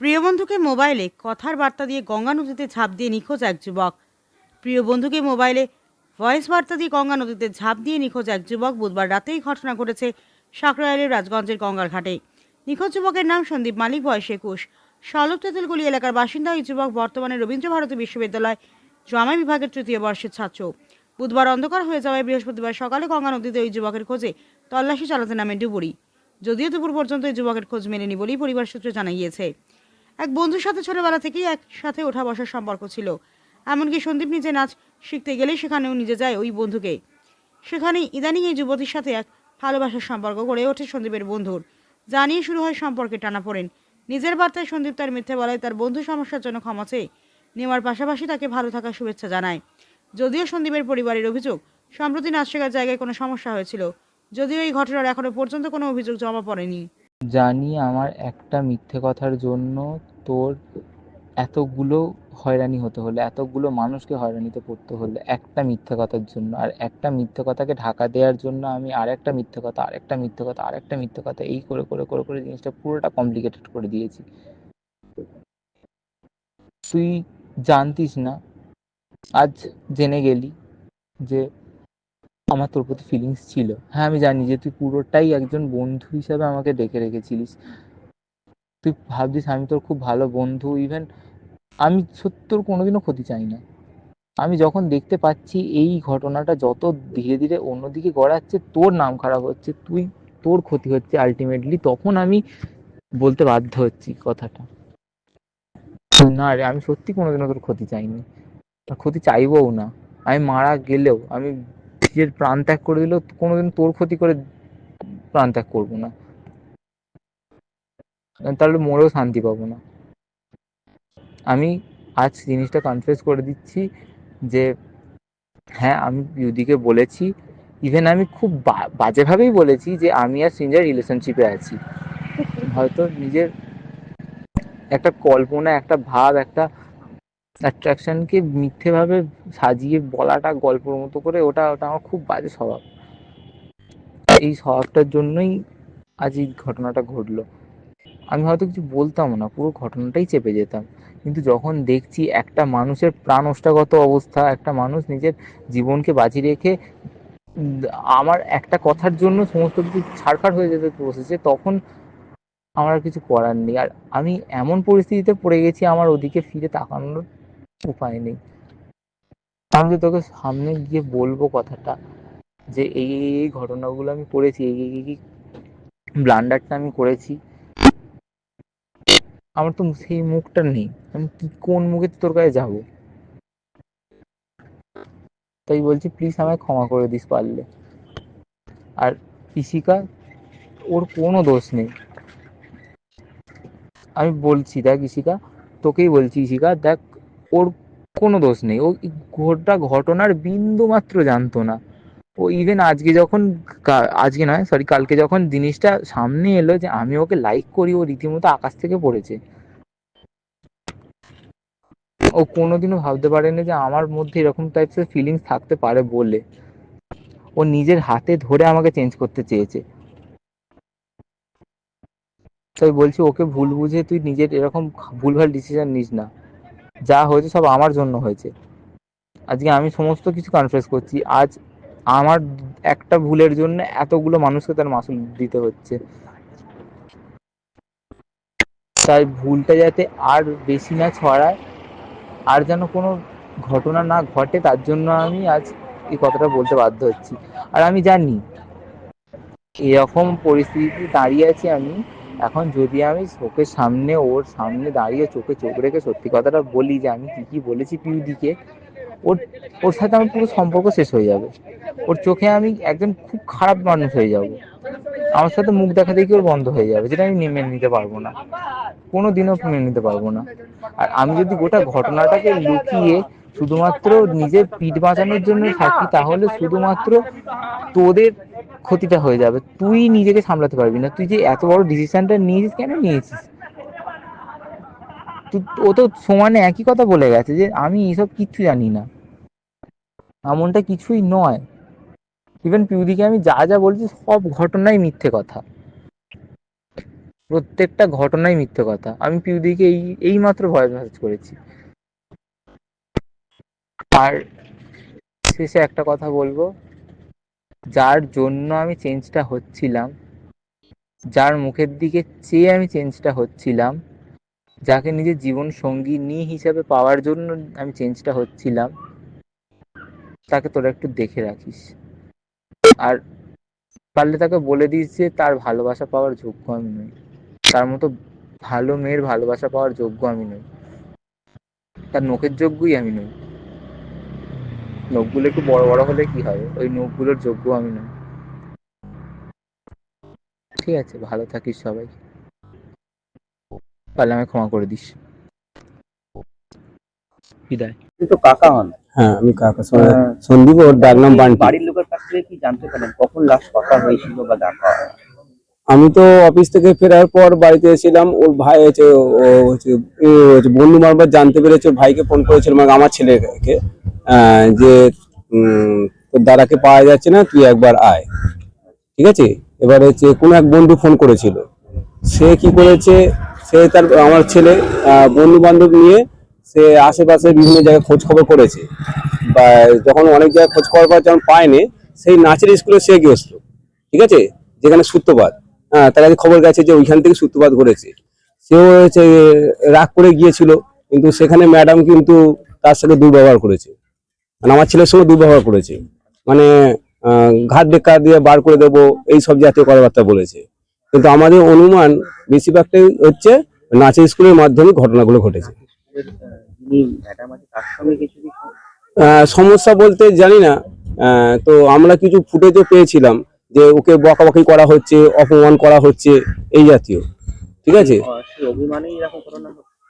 প্রিয় বন্ধুকে মোবাইলে কথার বার্তা দিয়ে গঙ্গা নদীতে ঝাঁপ দিয়ে নিখোঁজ এক যুবক। প্রিয় বন্ধুকে মোবাইলে ভয়েস বার্তা দিয়ে গঙ্গা নদীতে ঝাঁপ দিয়ে নিখোঁজ এক যুবক বুধবার রাতেই ঘটনা ঘটেছে সাঁকরাইলের রাজগঞ্জের গঙ্গার ঘাটে। নিখোঁজ যুবকের নাম সন্দীপ মালিক, বয়স একুশ। সলভ তেঁতুলগুলি এলাকার বাসিন্দা এই যুবক বর্তমানে রবীন্দ্র ভারতী বিশ্ববিদ্যালয় ড্রামা বিভাগের তৃতীয় বর্ষের ছাত্র। বুধবার অন্ধকার হয়ে যাওয়ায় বৃহস্পতিবার সকালে গঙ্গা নদীতে ওই যুবকের খোঁজে তল্লাশি চালাতে নামে ডুবুরি। যদিও দুপুর পর্যন্ত এই যুবকের খোঁজ মেলেনি বলেই পরিবার সূত্রে জানা গিয়েছে। এক বন্ধুর সাথে ছোটবেলা থেকেই একসাথে ওঠা বসার সম্পর্ক ছিল। এমনকি সন্দীপ নিজে নাচ শিখতে গেলে সেখানেও নিজে যায় ওই বন্ধুকে। সেখানে ইদানিং এই যুবতীর সাথে এক ভালোবাসার সম্পর্ক গড়ে ওঠে সন্দীপের বন্ধুর। জানিয়ে শুরু হয় সম্পর্কে টানা পড়েন। নিজের বার্তায় সন্দীপ তার মিথ্যে বলায় তার বন্ধু সমস্যার জন্য ক্ষমা চেয়ে নেওয়ার পাশাপাশি তাকে ভালো থাকার শুভেচ্ছা জানায়। যদিও সন্দীপের পরিবারের অভিযোগ, সম্প্রতি নাচ শেখার জায়গায় কোনো সমস্যা হয়েছিল, যদিও এই ঘটনার এখনও পর্যন্ত কোনো অভিযোগ জমা পড়েনি। জানি আমার একটা মিথ্যে কথার জন্য তোর এতগুলো হয়রানি হতে হলো, এতগুলো মানুষকে হয়রানিতে পড়তে হলো একটা মিথ্যে কথার জন্য। আর একটা মিথ্যে কথাকে ঢাকা দেওয়ার জন্য আমি আরেকটা মিথ্যে কথা, আরেকটা মিথ্যে কথা, আরেকটা মিথ্যে কথা, এই করে করে করে করে জিনিসটা পুরোটা কমপ্লিকেটেড করে দিয়েছি। তুই জানতিস না? আজ জেনে গেলি যে আমার তোর প্রতি ফিলিংস ছিল। হ্যাঁ আমি জানি যে তুই পুরোটাই একজন বন্ধু হিসাবে আমাকে ডেকে রেখেছিলিস। তুই ভাবছিস আমি তোর খুব ভালো বন্ধু ইভেন আমি সত্যি তোর কোনোদিনও ক্ষতি চাই না। আমি যখন দেখতে পাচ্ছি এই ঘটনাটা যত ধীরে ধীরে অন্যদিকে গড়াচ্ছে, তোর নাম খারাপ হচ্ছে, তুই তোর ক্ষতি হচ্ছে আলটিমেটলি তখন আমি বলতে বাধ্য হচ্ছি কথাটা। না রে, আমি সত্যি কোনোদিনও তোর ক্ষতি চাইনি। ক্ষতি চাইবও না। আমি মারা গেলেও, আমি নিজের প্রাণ ত্যাগ করে দিলেও কোনোদিন তোর ক্ষতি করে প্রাণ ত্যাগ করব না। তাহলে মরেও শান্তি পাবো না। আমি আজ জিনিসটা কনফেস করে দিচ্ছি যে হ্যাঁ আমি ইউদিকে বলেছি। ইভেন আমি খুব বাজেভাবেই বলেছি যে, আমি আর সিঞ্জার রিলেশনশিপে আছি। হয়তো নিজের একটা কল্পনা, একটা ভাব, একটা অ্যাট্রাকশনকে মিথ্যেভাবে সাজিয়ে বলাটা গল্পের মতো করে, ওটা ওটা আমার খুব বাজে স্বভাব। এই স্বভাবটার জন্যই আজ এই ঘটনাটা ঘটলো। আমি হয়তো কিছু বলতাম না, পুরো ঘটনাটাই চেপে যেতাম। কিন্তু যখন দেখছি একটা মানুষের প্রাণ ওষ্ঠাগত অবস্থা, একটা মানুষ নিজের জীবনকে বাজি রেখে, আমার একটা কথার জন্য সমস্ত কিছু ছাড়খাড় হয়ে যেতে বসেছে, তখন আমার কিছু করার নেই। আর আমি এমন পরিস্থিতিতে পড়ে গেছি, আমার ওদিকে ফিরে তাকানোর উপায় নেই আমি তো তোকে সামনে গিয়ে বলব কথাটা, যে এই এই ঘটনাগুলো আমি করেছি, এই এই ব্লান্ডারটা আমি করেছি। আমার তো সেই মুখটা নেই। আমি কি, কোন মুখে তোর কাছে যাব? তাই বলছি প্লিজ আমায় ক্ষমা করে দিস পারলে। আর ইশিকা ওর কোনো দোষ নেই। আমি বলছি, দেখ ইশিকা, তোকেই বলছি ইশিকা, দেখ ওর কোনো দোষ নেই। ও গোটা ঘটনার বিন্দু মাত্র জানতো না। ও ইভেন আজকে যখন আজকে নয় সরি কালকে যখন জিনিসটা সামনে এলো যে আমি ওকে লাইক করি, ও রীতিমতো আকাশ থেকে পড়েছে। ও কোনোদিনও ভাবতে পারেনি যে আমার মধ্যে এরকম টাইপসের ফিলিংস থাকতে পারে বলে। ও নিজের হাতে ধরে আমাকে চেঞ্জ করতে চেয়েছে। তাই বলছি, ওকে ভুল বুঝে তুই নিজের এরকম ভুলভাল ডিসিশন নিস না। যা হয়েছে সব আমার জন্য হয়েছে। আজকে আমি সমস্ত কিছু কনফেস করছি। আজ আমার একটা ভুলের জন্য এতগুলো মানুষকে তার মাসুল দিতে হচ্ছে। তাই ভুলটা যাতে আর বেশি না ছড়ায়, আর যেন কোনো ঘটনা না ঘটে, তার জন্য আমি আজ এই কথাটা বলতে বাধ্য হচ্ছি। আর আমি জানি, এরকম পরিস্থিতিতে দাঁড়িয়ে আছি আমি। এখন যদি আমি চোখের সামনে, ওর সামনে দাঁড়িয়ে চোখে চোখ রেখে সত্যি কথাটা বলি যে আমি কি কি বলেছি পিউদিকে ওর ওর সাথে আমার পুরো সম্পর্ক শেষ হয়ে যাবে। ওর চোখে আমি একজন খুব খারাপ মানুষ হয়ে যাব। আমার সাথে মুখ দেখা দেখি ওর বন্ধ হয়ে যাবে, যেটা আমি মেনে নিতে পারব না। কোনো দিনও মেনে নিতে পারব না। আর আমি যদি গোটা ঘটনাটাকে লুকিয়ে শুধুমাত্র নিজের পিঠ বাঁচানোর জন্য থাকি, তাহলে শুধুমাত্র তোদের ক্ষতিটা হয়ে যাবে। তুই নিজেকে সামলাতে পারবি না। তুই যে এত বড় ডিসিশনটা নিয়েছিস, কেন নিয়েছিস? ও তো সমানে একই কথা বলে গেছে যে, আমি এসব কিচ্ছু জানি না। এমনটা কিছুই নয়। ইভেন পিউদিকে আমি যা যা বলছি, সব ঘটনাই মিথ্যে কথা। প্রত্যেকটা ঘটনাই মিথ্যে কথা। আমি পিউদিকে এই এই মাত্র ভয়েস মেসেজ করেছি। আর শেষে একটা কথা বলব। যার জন্য আমি চেঞ্জটা হচ্ছিলাম, যার মুখের দিকে চেয়ে আমি চেঞ্জটা হচ্ছিলাম, যাকে নিজের জীবন সঙ্গী নিয়ে হিসাবে পাওয়ার জন্য আমি চেঞ্জটা হচ্ছিলাম, তাকে তোরা একটু দেখে রাখিস। আর পারলে তাকে বলে দিস যে তার ভালোবাসা পাওয়ার যোগ্য আমি নই। তার মতো ভালো মেয়ের ভালোবাসা পাওয়ার যোগ্য আমি নই। তার নখের যোগ্যই আমি নই। নখগুলো একটু বড় বড় হলে কি হবে ওই নখগুলোর যোগ্য আমি নই। ঠিক আছে ভালো থাকিস সবাই। পারলে আমায় ক্ষমা করে দিস। বিদায়। তো কাকা হন। হ্যাঁ আমি কাকা। সন্দীপ ওর ডাক নাম বান্টি। বাড়ির লোকের কাছ থেকে কি জানতে পারেন কখন লাস্ট কথা হয়েছিল বা দেখা হয়? আমি তো অফিস থেকে ফেরার পর বাড়িতে এসেছিলাম। ওর ভাই হচ্ছে ও হচ্ছে বন্ধু মারফত জানতে পেরেছে ওর ভাইকে ফোন করেছিল আমার ছেলেকে। যে তোর দাদাকে পাওয়া যাচ্ছে না, তুই একবার আয়। ঠিক আছে? এবার হচ্ছে কোনো এক বন্ধু ফোন করেছিল। সে কি করেছে? সে তার, আমার ছেলে বন্ধু বান্ধব নিয়ে সে আশেপাশে বিভিন্ন জায়গায় খোঁজ খবর করেছে। বা যখন অনেক জায়গায় খোঁজ খবর পাওয়া যখন পায়নি, সেই নাচের স্কুলে সে গেছিল ঠিক আছে? যেখানে সূত্রপাত। হ্যাঁ তার কাছে খবর গেছে যে ওইখান থেকে সূত্রপাত ঘটেছে। সেও হচ্ছে রাগ করে গিয়েছিল, কিন্তু সেখানে ম্যাডাম কিন্তু তার সাথে দুর্ব্যবহার করেছে। মানে আমার ছেলের সঙ্গে দুর্ব্যবহার করেছে। মানে ঘাট ডেকা দিয়ে বার করে দেবো, এই সব জাতীয় কথাবার্তা বলেছে। কিন্তু আমাদের অনুমান বেশিরভাগটাই হচ্ছে নাচের স্কুলের মাধ্যমে ঘটনাগুলো ঘটেছে। সমস্যা বলতে জানি না। তো আমরা কিছু ফুটেজও পেয়েছিলাম যে ওকে বকাবকি করা হচ্ছে, অপমান করা হচ্ছে, এই জাতীয়। ঠিক আছে?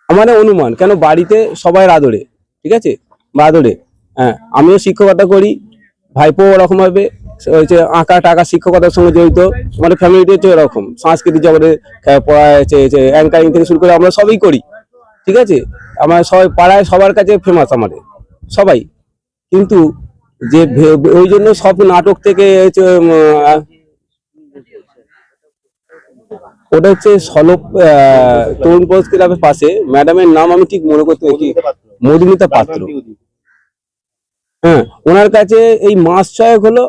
আমাদের অনুমান, কেন বাড়িতে সবাই আদরে, ঠিক আছে? বা আদরে। হ্যাঁ আমিও শিক্ষকতা করি ভাইপো ওরকম ভাবে হচ্ছে আঁকা টাকা শিক্ষকতার সঙ্গে জড়িত আমাদের ফ্যামিলিতে হচ্ছে এরকম সাংস্কৃতিক জগতে পড়া, হচ্ছে অ্যাঙ্কারিং থেকে শুরু করে আমরা সবই করি, ঠিক আছে? আমার সবাই পাড়ায় সবার কাছে ফেমাস আমাদের, সবাই। কিন্তু যে ওই জন্য সব নাটক থেকে ওটা হচ্ছে সলপ তরুণ পৌষ ক্লাবের পাশে ম্যাডামের নাম আমি ঠিক মনে করতে কি? মধুমিতা পাত্র। হ্যাঁ ওনার কাছে এই মাস ছয়েক হলো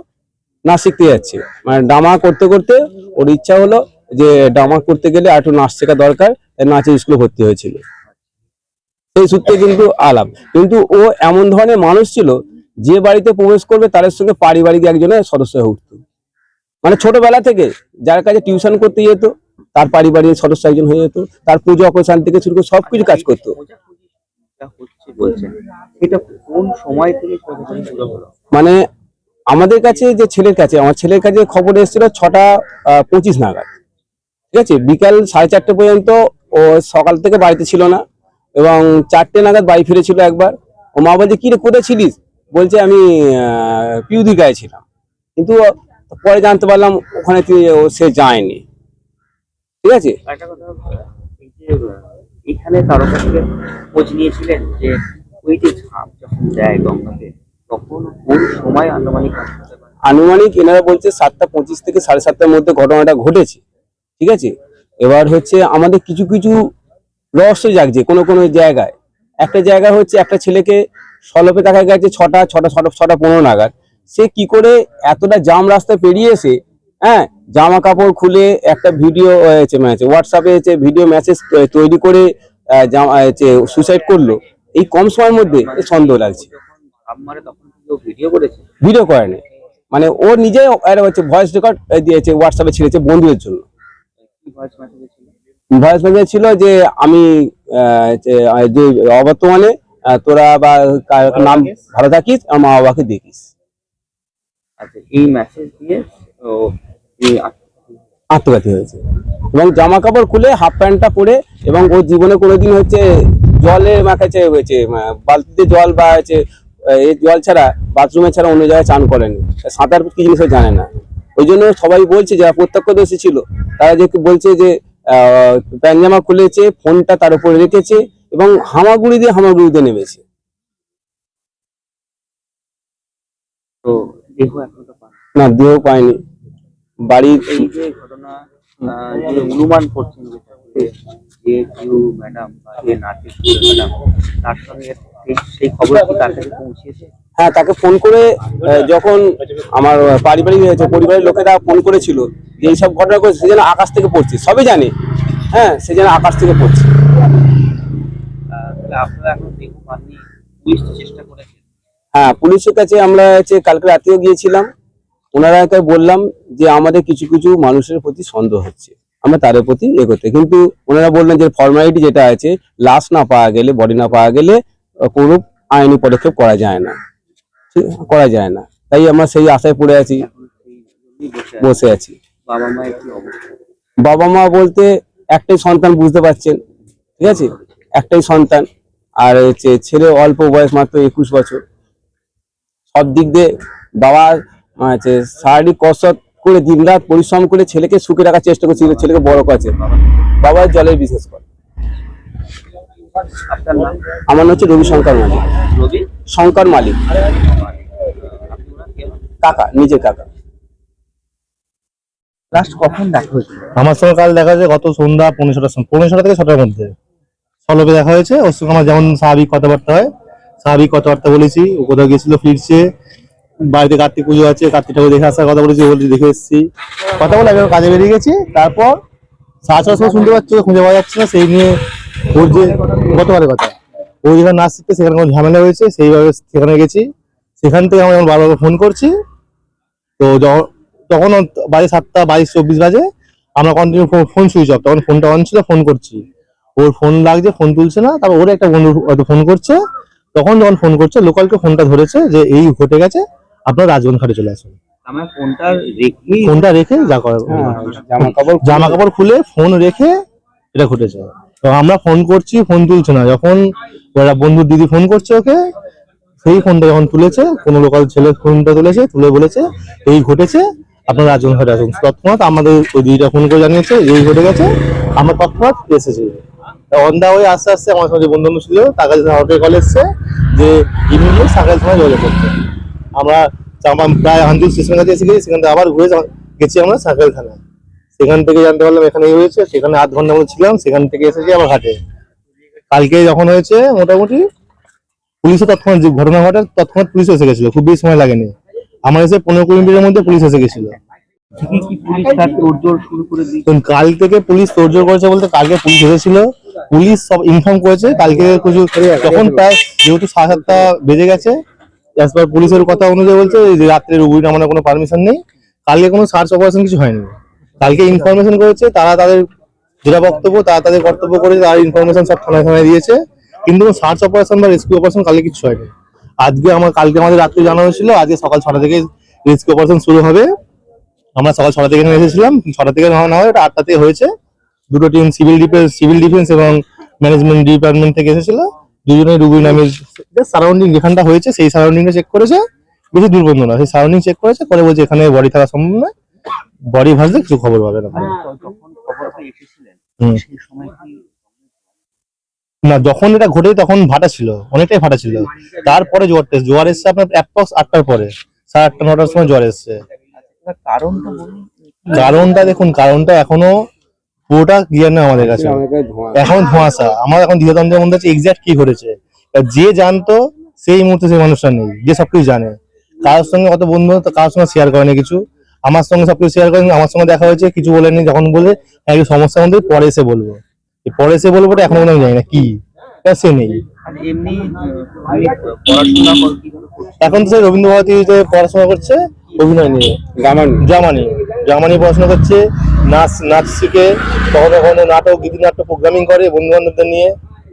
নাচ শিখতে যাচ্ছে। মানে ডামা করতে করতে ওর ইচ্ছা হলো যে ডামা করতে গেলে একটু নাচ শেখা দরকার নাচের স্কুলে ভর্তি হয়েছিল। সেই সূত্রে কিন্তু আলাপ। কিন্তু ও এমন ধরনের মানুষ ছিল, যে বাড়িতে প্রবেশ করবে তাদের সঙ্গে পারিবারিক একজনের সদস্য হয়ে উঠত। মানে ছোটবেলা থেকে যার কাছে টিউশন করতে যেত, তার পারিবারিক সদস্য একজন হয়ে যেত, তার পুজো অকশান থেকে শুরু করে সবকিছু কাজ করতো। হচ্ছে বলছেন এটা কোন সময় থেকে শুরু হলো? মানে আমাদের কাছে যে ছেলের কাছে আমার ছেলের কাছে খবর এসেছিল ছটা পঁচিশ নাগাদ। ঠিক আছে? বিকাল সাড়ে চারটে পর্যন্ত ও সকাল থেকে বাড়িতে ছিল না এবং চারটে নাগাদ বাড়ি ফিরেছিল একবার। ও মা বলছে কি রে কোথায় ছিলিস? বলছে আমি পিউদি গায়ে ছিলাম। কিন্তু পরে জানতে পারলাম ওখানে সে যায়নি। ঠিক আছে? এখানে কারও কাছ থেকে খোঁজ নিয়েছিলেন যে ওই যে ঝাঁপ যখন দেয় গঙ্গাতে, তখন কোন সময় আনুমানিক আনুমানিক এনারা বলছে সাতটা পঁচিশ থেকে সাড়ে সাতটার মধ্যে ঘটনাটা ঘটেছে, ঠিক আছে? এবার হচ্ছে আমাদের কিছু কিছু রহস্য জাগছে কোনো কোনো জায়গায়। একটা জায়গা হচ্ছে একটা ছেলেকে সলপে দেখা গেছে ছটা ছটা ছটা ছটা পনেরো নাগাদ। সে কি করে এতটা জাম রাস্তায় পেরিয়ে এসে হ্যাঁ জামা কাপড় খুলে একটা ভিডিও হোয়াটসঅ্যাপে হচ্ছে ভিডিও মেসেজ তৈরি করে সুসাইড করল। এই কম সময়ের মধ্যে সন্দেহ লাগছে। ভিডিও করেনি মানে ও নিজে হচ্ছে ভয়েস রেকর্ড দিয়েছে হোয়াটসঅ্যাপে ছেড়েছে বন্ধুদের জন্য। ভয়েস মেসেজ ছিল যে, আমি অবর্তমানে তোরা বা নাম ভালো থাকিস আর মা বাবাকে দেখিস। আচ্ছা এই মেসেজ দিয়ে আত্মঘাতী হয়েছে। এবং জামা কাপড় খুলে হাফ প্যান্টটা পরে এবং ওর জীবনে কোনোদিন হচ্ছে জলে মাখাচ্ছে হয়েছে বালতিতে জল বা হচ্ছে এই জল ছাড়া বাথরুমে ছাড়া অন্য জায়গায় চান করেনি। সাঁতার কি জিনিস জানে না। ওই জন্য সবাই বলছে যারা প্রত্যক্ষদর্শী ছিল তারা যে বলছে যে আহ, প্যান্ট জামা খুলেছে ফোনটা তার উপরে রেখেছে এবং হামাগুড়ি দিয়ে হামাগুড়িতে নেমেছে। না দেহ পায়নি। বাড়ির এই যে ঘটনা যে অনুমান করছেন যে কিউ ম্যাডাম বা যে নার্সিং ম্যাডাম তার সঙ্গে সেই- সেই খবর কি তার কাছে পৌঁছেছে? হ্যাঁ তাকে ফোন করে যখন আমার পারিবারিক হয়েছে পরিবারের লোকেরা ফোন করেছিল যে এইসব ঘটনা করেছে সে যেন আকাশ থেকে পড়ছে সবই জানে। হ্যাঁ সে যেন আকাশ থেকে পড়ছে। হ্যাঁ পুলিশের কাছে আমরা হচ্ছে কালকে রাতেও গিয়েছিলাম। ওনারাকে বললাম যে আমাদের কিছু কিছু মানুষের প্রতি সন্দেহ হচ্ছে আমরা তাদের প্রতি এ করতে। কিন্তু ওনারা বললেন যে ফর্মালিটি যেটা আছে লাশ না পাওয়া গেলে বডি না পাওয়া গেলে কোনো আইনি পদক্ষেপ করা যায় না। করা যায় না। তাই আমরা সেই আশায় পড়ে আছি বসে আছি। বাবা মা বলতে একটাই সন্তান বুঝতে পারছেন ঠিক আছে? একটাই সন্তান আর হচ্ছে ছেলে অল্প বয়স মাত্র একুশ বছর। সব দিক দিয়ে বাবা হচ্ছে শারীরিক কসরত করে দিনরাত পরিশ্রম করে ছেলেকে সুখে রাখার চেষ্টা করছে ছেলেকে বড় করছে। বাবা জলের বিশেষ করে। আমার নাম হচ্ছে রবি? শঙ্কর মালিক। শঙ্কর মালিক কাকা নিজের কাকা। লাস্ট কখন দেখা হয়েছিল আমার সঙ্গে কাল দেখা যায় গত সন্ধ্যা পনেরো ছটার সময়। পনেরো ছটা থেকে ছটার মধ্যে। সলভে দেখা হয়েছে। ওর সঙ্গে আমার যেমন স্বাভাবিক কথাবার্তা হয় স্বাভাবিক কথাবার্তা বলেছি। ও কোথাও গেছিল ফিরছে। বাড়িতে কার্তিক পুজো আছে কার্তিক ঠাকুর দেখে আসার কথা বলেছি বলছি দেখে এসেছি। কথা বলে আমি কাজে বেরিয়ে গেছি, তারপর সাড়ে সময় শুনতে পাচ্ছি, খুঁজে পাওয়া যাচ্ছে না, সেই নিয়ে ওর যে গতবারের কথা, ও যেখানে নাচ শিখতে সেখানে কোনো ঝামেলা হয়েছে, সেইভাবে সেখানে গেছি। সেখান থেকে আমি আমার বাবাকে ফোন করছি। তো তখন বাজে সাতটা, বাইশ, চব্বিশ বাজে, আমরা কন্টিনিউ ফোন সুইচ অফ তখন ফোনটা অন ছিল ফোন করছি। ওর ফোন লাগছে ফোন তুলছে না, তারপর ওর একটা বন্ধু হয়তো ফোন করছে, তখন যখন ফোন করছে লোকালকে ফোনটা ধরেছে যে এই ঘটে গেছে আপনার রাজবন ঘাটে চলে আসুন। ফোনটা রেখে যা করার হ্যাঁ, জামা কাপড় খুলে ফোন রেখে এটা ঘটেছে। তো আমরা ফোন করছি ফোন তুলছে না। যখন ওরা বন্ধুর দিদি ফোন করছে ওকে সেই ফোনটা যখন তুলেছে কোনো লোকাল ছেলে ফোনটা তুলেছে তুলে বলেছে এই ঘটেছে। আপনার রাজন ঘাটে আসুন। তৎক্ষণাৎ আমাদের ওই দিদিটা ফোন করে জানিয়েছে এই ঘটে গেছে। আমরা তৎক্ষণাৎ এসেছি। অন দা ওয়ে আস্তে আস্তে আমার সঙ্গে বন্ধু বান্ধব ছিল তার কাছে কল এসছে যে ইমিডিয়েট সকাল সময় যোগাযোগ করতে। আমরা প্রায় আঞ্জুল স্টেশনের কাছে এসে গেছি, সেখান থেকে আবার ঘুরে গেছি আমরা সাকাল থানায়। সেখান থেকে জানতে পারলাম এখানে হয়েছে, সেখানে আধ ঘণ্টা মতো ছিলাম, সেখান থেকে এসেছি আবার ঘাটে। কালকে যখন হয়েছে, মোটামুটি পুলিশে তৎক্ষণাৎ যে ঘটনা ঘটে, তৎক্ষণাৎ পুলিশ এসে গেছিল, খুব বেশি সময় লাগেনি। আমার এসে পনেরো কুড়ি মিনিটের মধ্যে পুলিশ এসে গেছিল। কাল থেকে পুলিশ তোড়জোড় করেছে বলতে কালকে পুলিশ এসেছিল, পুলিশ সব ইনফর্ম করেছে, কালকে কিছু তখন প্রায় যেহেতু সাড়ে সাতটা বেজে গেছে অ্যাজ পুলিশের কথা অনুযায়ী বলছে যে রাত্রে রুগী নামানোর কোনো পারমিশন নেই। কালকে কোনো সার্চ অপারেশন কিছু হয়নি। কালকে ইনফরমেশন করেছে, তারা তাদের যেটা বক্তব্য, তারা তাদের কর্তব্য করেছে তার ইনফরমেশন সব থানায় থানায় দিয়েছে। কিন্তু সার্চ অপারেশন বা রেস্কিউ অপারেশন কালকে কিছু হয়নি। আজকে আমার, কালকে আমাদের রাত্রে জানা হয়েছিল, আজকে সকাল ছটা থেকে রেস্কিউ অপারেশন শুরু হবে। আমরা সকাল ছটা থেকে এসেছিলাম। ছটা থেকে রওনা হয় আটটা থেকে হয়েছে। দুটো team civil defence civil defence এবং ম্যানেজমেন্ট ডিপার্টমেন্ট থেকে এসেছিল। দুজনে রুগী নামে সারাউন্ডিং যেখানটা হয়েছে সেই সারাউন্ডিংটা চেক করেছে। বেশি দূর পর্যন্ত না সেই সারাউন্ডিং চেক করেছে করে বলছে এখানে বডি থাকা সম্ভব নয়। বডি ভাসলে কিছু খবর পাবে না। কি না যখন এটা ঘটে তখন ভাটা ছিল অনেকটাই ভাটা ছিল। তারপরে জোয়ার টেস্ট জোয়ার এসছে আপনার অ্যাপ্রক্স আটটার পরে সাড়ে আটটা নটার সময় জ্বর এসছে। কারণটা কারণটা দেখুন কারণটা এখনও পুরোটা ক্লিয়ার নেই আমাদের কাছে। এখন ধোঁয়াশা আমার এখন দ্বিধাদ্বন্দ্বের মধ্যে হচ্ছে এক্সাক্ট কি ঘটেছে? যে জানতো সেই মুহূর্তে সেই মানুষটা নেই যে সবকিছু জানে। কারোর সঙ্গে কত বন্ধু তো কারোর সঙ্গে শেয়ার করেনি কিছু। আমার সঙ্গে সবকিছু শেয়ার করেনি আমার সঙ্গে দেখা হয়েছে কিছু বলেনি যখন বলে হ্যাঁ এই সমস্যার মধ্যে পরে এসে বলব। পরে এসে বলব এখনও আমি জানি না কি। সে নেই। করছি এখন তো সে রবীন্দ্র ভারতীতে পড়াশোনা করছে অভিনয় নিয়ে। গামান জার্মানি জার্মানি পড়াশোনা করছে নাচ নাচ শিখে কখনো কখনো নাটক গীতিনাট্য প্রোগ্রামিং করে বন্ধু বান্ধবদের নিয়ে।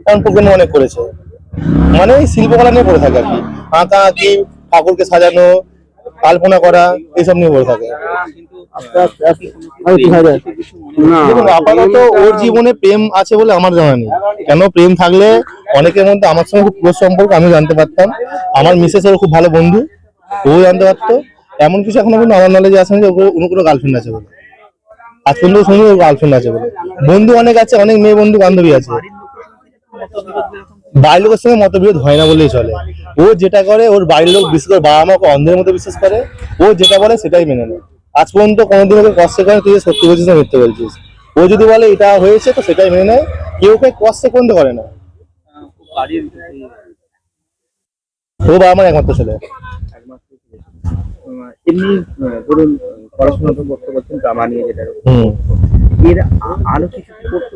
এখন প্রোগ্রাম অনেক করেছে। মানে এই শিল্পকলা নিয়ে পড়ে থাকে আর কি। আঁকা আঁকি ঠাকুরকে সাজানো আলপনা করা এইসব নিয়ে পড়ে থাকে। আপাতত ওর জীবনে প্রেম আছে বলে আমার জানা নেই। কেন প্রেম থাকলে অনেকের মধ্যে আমার সঙ্গে খুব ক্লোজ সম্পর্ক আমি জানতে পারতাম। আমার মিসেস ওর খুব ভালো বন্ধু ও জানতে পারতো। এমন কিছু এখনও কিন্তু আমার নলেজে আসেনি যে ওর কোনো গার্লফ্রেন্ড আছে বলে। আজ পর্যন্ত শুনি গার্লফ্রেন্ড আছে বলে। বন্ধু অনেক আছে, অনেক মেয়ে বন্ধু বান্ধবী আছে। বাড়ির লোকের সঙ্গে মতবিরোধ হয় না বলেই চলে। ও যেটা করে, ওর বাড়ির লোক বিশেষ করে, বাবা মাকে অন্ধের মতো বিশ্বাস করে। ও যেটা বলে সেটাই মেনে নেয়। আজ পর্যন্ত কোনোদিন ওকে কষ্ট করে তুই সত্যি বলছিস না মিথ্যে বলছিস। ও যদি বলে এটা হয়েছে তো সেটাই মেনে নেয়। কেউ ওকে কষ্ট পর্যন্ত করে না। ও বাবা আমার একমাত্র ছেলে। এমনি ধরুন পড়াশোনা তো করতে করছেন ড্রামা নিয়ে যেটা এর আরও কিছু করতো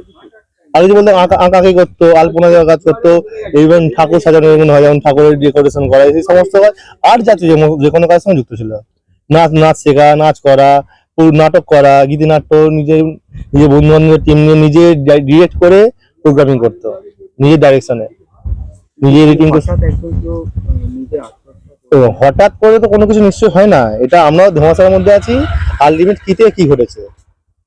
বলতে আঁকা আঁকাকি করতো আলপনা দেওয়ার কাজ করতো ইভেন ঠাকুর সাজানো এমন হয় যেমন ঠাকুরের ডেকোরেশন করা এই সমস্ত কাজ আর জাতীয় যে- কোনো কাজের সঙ্গে যুক্ত ছিল। নাচ নাচ শেখা নাচ করা নাটক করা গীতিনাট্য নিজের নিজের বন্ধু বান্ধবের টিম নিয়ে নিজে ডিরেক্ট করে প্রোগ্রামিং করতো নিজের ডাইরেকশনে নিজে এডিটিং করতো। তো হঠাৎ করে তো কোনো কিছু নিশ্চয় হয় না। এটা আমরা ধোঁয়াশার মধ্যে আছি। আলটিমেট কিতে কি ঘটেছে?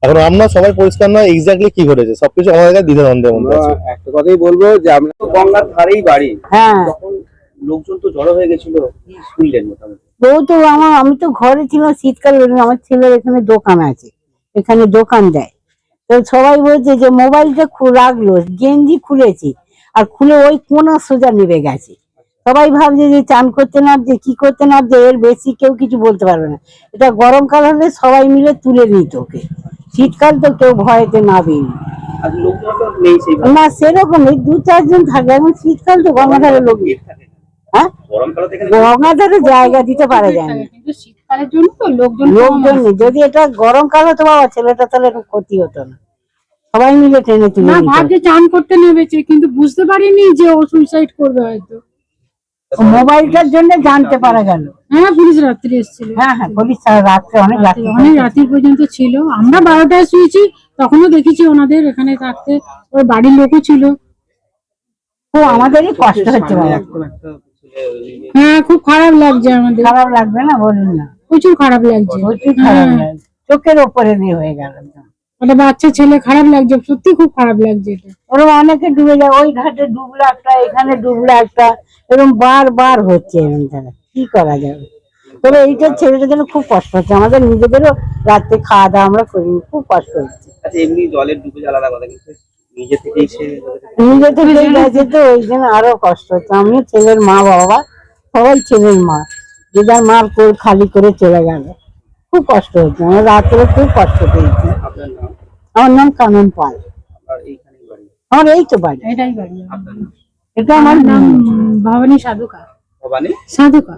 এখন আমরা সবাই পরিষ্কার নয় এক্স্যাক্টলি কি ঘটেছে। সবকিছু আমাদের কাছে দ্বিধা দ্বন্দ্বের মধ্যে আছে। একটা কথাই বলব যে আমরা তো গঙ্গার ধারেই বাড়ি। হ্যাঁ। তখন লোকজন তো জড়ো হয়ে গেছিল কি শুনলেন মোটামুটি। বউ তো আমার আমি তো ঘরে ছিলাম শীতকালে আমার ছেলের এখানে দোকান আছে। এখানে দোকান দেয়। তো সবাই বলছে যে মোবাইলটা রাখল গেঞ্জি খুলেছি। আর খুলে ওই কোনা সোজা নেমে গেছে। সবাই ভাবছে যে চান করতে নামছে কি করতে নামছে এর বেশি কেউ কিছু বলতে পারবে না। এটা গরমকাল হলে সবাই মিলে তুলে নিত ওকে শীতকাল তো কেউ ভয়েতে নাবেই না। সেরকম এই দু চারজন থাকে এখন শীতকাল তো গঙ্গাধারে লোক হ্যাঁ? গঙ্গাধারে জায়গা দিতে পারা যায় না কিন্তু শীতকালের জন্য তো লোকজন। যদি এটা গরমকাল হতো বাবা ছেলেটা তাহলে ক্ষতি হতো না। সবাই মিলে টেনে তুলে না ভাবছে চান করতে নেমেছে কিন্তু বুঝতে পারিনি যে ও সুইসাইড করবে হয়তো। মোবাইলটার জন্য জানতে পারা গেল। হ্যাঁ পুলিশ রাত্রি এসেছিল। হ্যাঁ হ্যাঁ পুলিশ রাত্রে অনেক রাত্রে অনেক রাত্রি পর্যন্ত ছিল। আমরা বারোটায় শুয়েছি তখনও দেখেছি ওনাদের এখানে থাকতে ওর বাড়ির লোকও ছিল। ও আমাদেরই কষ্ট হচ্ছে হ্যাঁ খুব খারাপ লাগছে আমাদের। খারাপ লাগবে না বলুন না। প্রচুর খারাপ লাগছে। প্রচুর খারাপ হ্যাঁ, লাগবে চোখের ওপরে দিয়ে হয়ে গেল। একটা বাচ্চা ছেলে খারাপ লাগছে সত্যি খুব খারাপ লাগছে এটা। ওরকম অনেকে ডুবে যায়। ওই ঘাটে ডুবলো একটা এখানে ডুবলো একটা। এরকম বার বার হচ্ছে এরকম ছাড়া কি করা যাবে? তবে এইটা ছেলেটার জন্য খুব কষ্ট হচ্ছে। আমাদের নিজেদেরও রাত্রে খাওয়া দাওয়া আমরা করি খুব কষ্ট হচ্ছে। আচ্ছা এমনি জলের ডুবে আলাদা কথা কিন্তু নিজে থেকেই সে নিজে থেকে গেছে তো ওই জন্য আরও কষ্ট হচ্ছে। আমিও ছেলের মা বাবা সবাই ছেলের মা। যে যার মার কোল খালি করে চলে গেল। খুব কষ্ট হচ্ছে। আমার রাত্রে খুব কষ্ট পেয়েছি। নাম? আমার নাম কানন পাল। আপনার এইখানে বাড়ি? আমার এই তো বাড়ি। এটাই বাড়ি। এটা আমার নাম ভবানী সাধুকা ভবানী? সাধুকা